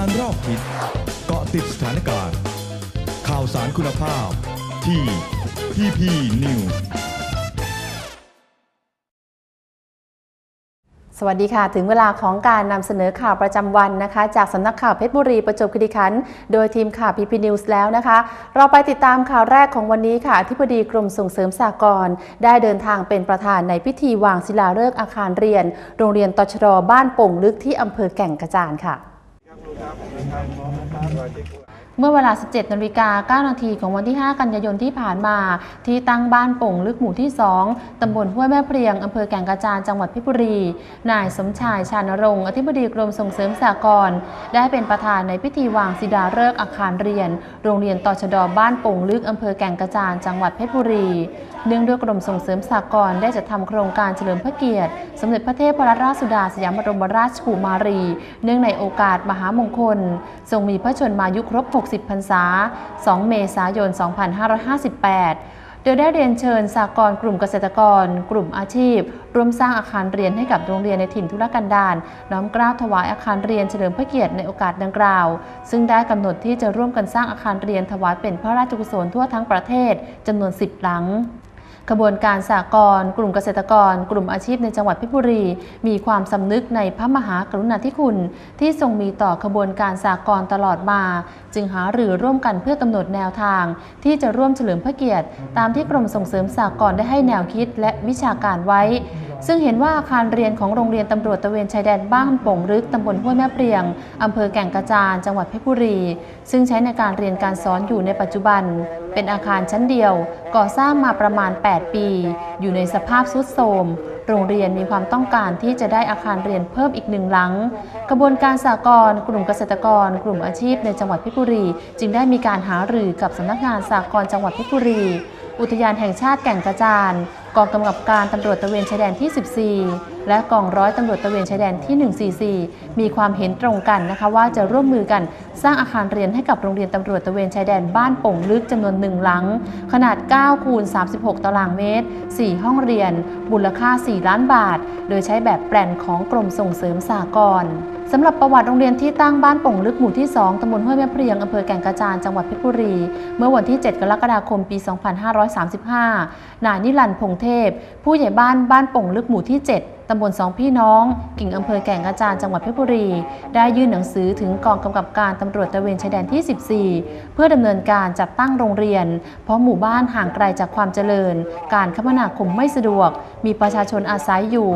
การรอบทิศเกาะติดสถานการณ์ ข่าวสารคุณภาพ ที่ PP News สวัสดีค่ะ ถึงเวลาของการนำเสนอข่าวประจำวันนะคะ จากสำนักข่าวเพชรบุรีประจวบคีรีขันธ์โดยทีมข่าว PP News แล้วนะคะ เราไปติดตามข่าวแรกของวันนี้ค่ะอธิบดีกรมส่งเสริมสากลได้เดินทางเป็นประธานในพิธีวางศิลาฤกษ์อาคารเรียน โรงเรียนตชรบ้านโป่งลึกที่อำเภอแก่งกระจานค่ะ นะครับขอบคุณครับ เมื่อเวลา 17นาฬิกา9นาทีของวันที่ 5 กันยายนที่ผ่านมา ที่ตั้งบ้านป่งลึกหมู่ที่ 2 ตำบลห้วยแม่เพียง อำเภอแก่งกระจานจังหวัดเพชรบุรี นายสมชายชานรงค์อธิบดีกรมส่งเสริมสหกรณ์ได้เป็นประธานในพิธีวางศิลาฤกษ์อาคารเรียน โรงเรียนต่อชดบ้านป่งลึกอำเภอแก่งกระจานจังหวัดเพชรบุรี เนื่องด้วยกรมส่งเสริมสหกรณ์ได้จัดทำโครงการเฉลิมพระเกียรติ สมเด็จพระเทพรัตนราชสุดาสยามบรมราชกุมารี เนื่องในโอกาสมหามงคล ทรงมีพระชนมายุครบ 60 พรรษา 2 เมษายน 2558 โดยได้เรียนเชิญสากลกลุ่มเกษตรกร กลุ่มอาชีพ ร่วมสร้างอาคารเรียนให้กับโรงเรียนในถิ่นทุรกันดารน้อมกล้าถวายอาคารเรียนเฉลิมพระเกียรติในโอกาสดังกล่าว ซึ่งได้กำหนดที่จะร่วมกันสร้างอาคารเรียนถวายเป็นพระราชกุศลทั่วทั้งประเทศจำนวน 10 หลัง ขบวนการสากลกลุ่มเกษตรกร กลุ่มอาชีพในจังหวัดเพชรบุรี มีความสำนึกในพระมหากรุณาธิคุณ ที่ทรงมีต่อขบวนการสากลตลอดมา จึงหาหรือร่วมกันเพื่อกำหนดแนวทาง ที่จะร่วมเฉลิมพระเกียรติ ตามที่กรมส่งเสริมสากลได้ให้แนวคิดและวิชาการไว้ซึ่งเห็นว่าอาคารเรียนของโรงเรียนตำรวจตะเวนชายแดนบ้านโป่งลึกตำบลห้วยแม่เปรียงอำเภอแก่งกระจานจังหวัดเพชรบุรี ซึ่งใช้ในการเรียนการสอนอยู่ในปัจจุบัน เป็นอาคารชั้นเดียว ก่อสร้างมาประมาณ 8 ปี อยู่ในสภาพทรุดโทรมโรงเรียนมีความต้องการที่จะได้อาคารเรียนเพิ่มอีกหนึ่งหลัง กระบวนการสากลกลุ่มเกษตรกร กลุ่มอาชีพในจังหวัดเพชรบุรี จึงได้มีการหารือกับสำนักงานสากลจังหวัดเพชรบุรี อุทยานแห่งชาติแก่งกระจาน กองกำกับการตำรวจตะเวนชายแดนที่ 14 และกองร้อยตำรวจตะเวนชายแดนที่ 144 มีความเห็นตรงกันนะคะว่าจะร่วมมือกันสร้างอาคารเรียนให้กับโรงเรียนตำรวจตะเวนชายแดนบ้านป่งลึกจำนวนหนึ่งหลัง ขนาด 9 คูณ 36 ตารางเมตร 4 ห้องเรียน มูลค่า 4 ล้านบาท โดยใช้แบบแปลนของกรมส่งเสริมสากล สำหรับประวัติโรงเรียนที่ตั้งบ้านป่งลึกหมู่ที่ 2ตำบลห้วยแม่เพียงอำเภอแก่งกระจาน จังหวัดเพชรบุรี เมื่อวันที่ 7 กรกฎาคม ปี 2535 นายนิรันดร์พงเทพ ผู้ใหญ่บ้านบ้านป่งลึกหมู่ที่ 7ตำบลสองพี่น้อง กิ่งอำเภอแก่งกระจานจังหวัดเพชรบุรี ได้ยื่นหนังสือถึงกองกำกับการตำรวจตะเวนชายแดนที่ 14 เพื่อดำเนินการจัดตั้งโรงเรียน เพราะหมู่บ้านห่างไกลจากความเจริญ การคมนาคมไม่สะดวก มีประชาชนอาศัยอยู่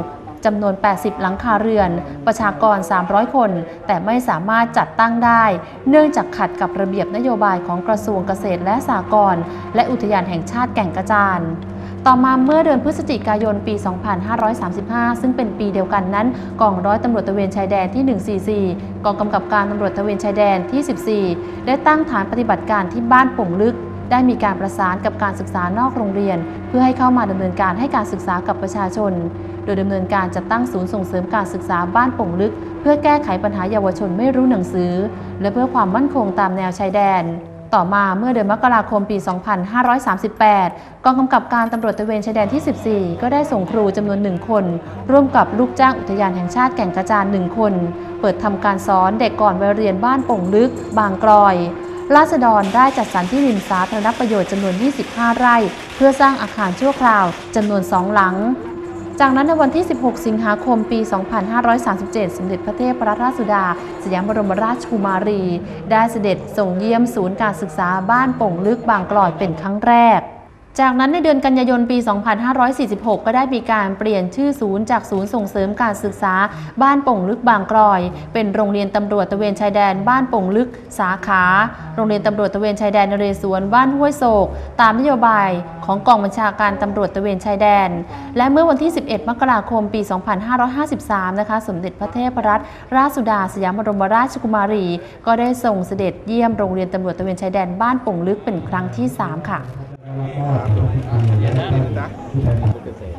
จำนวน 80 หลังคาเรือน ประชากร 300 คน แต่ไม่สามารถจัดตั้งได้ เนื่องจากขัดกับระเบียบนโยบายของกระทรวงเกษตรและสหกรณ์และอุทยานแห่งชาติแก่งกระจานต่อมาเมื่อเดือนพฤศจิกายนปี 2535 ซึ่งเป็นปีเดียวกันนั้น กองร้อยตำรวจตระเวนชายแดนที่ 144 กองกำกับการตำรวจตระเวนชายแดนที่ 14 ได้ตั้งฐานปฏิบัติการที่บ้านป่งลึก ได้มีการประสานกับการศึกษานอกโรงเรียน เพื่อให้เข้ามาดำเนินการให้การศึกษากับประชาชน โดยดำเนินการจัดตั้งศูนย์ส่งเสริมการศึกษาบ้านป่งลึก เพื่อแก้ไขปัญหาเยาวชนไม่รู้หนังสือ และเพื่อความมั่นคงตามแนวชายแดนต่อมาเมื่อเดือนมกราคมปี 2538 กองกำกับการตำรวจตะเวนชายแดนที่ 14 ก็ได้ส่งครูจำนวนหนึ่งคน ร่วมกับลูกจ้างอุทยานแห่งชาติแก่งกระจานหนึ่งคน เปิดทำการสอนเด็กก่อนวัยเรียนบ้านป่งลึก บางกลอย ราษฎรได้จัดสรรที่ดินสาธารณประโยชน์จำนวน 25 ไร่ เพื่อสร้างอาคารชั่วคราวจำนวน 2 หลังจากนั้นในวันที่ 16 สิงหาคม ปี 2537 สมเด็จพระเทพรัตนราชสุดา สยามบรมราชกุมารี ได้เสด็จส่งเยี่ยมศูนย์การศึกษาบ้านโป่งลึกบางกลอยเป็นครั้งแรก จากนั้นในเดือนกันยายนปี 2546 ก็ได้มีการเปลี่ยนชื่อศูนย์จากศูนย์ส่งเสริมการศึกษาบ้านป่งลึกบางกลอย เป็นโรงเรียนตำรวจตะเวนชายแดนบ้านป่งลึกสาขา โรงเรียนตำรวจตะเวนชายแดนนเรศวรบ้านห้วยโศก ตามนโยบายของกองบัญชาการตำรวจตะเวนชายแดน และเมื่อวันที่ 11 มกราคมปี 2553 นะคะ สมเด็จพระเทพรัตนราชสุดาสยามบรมราชกุมารี ก็ได้ส่งเสด็จเยี่ยมโรงเรียนตำรวจตะเวนชายแดนบ้านป่งลึกเป็นครั้งที่ 3 ค่ะ นี่ครับเดี๋ยนะที่ไปทำเกน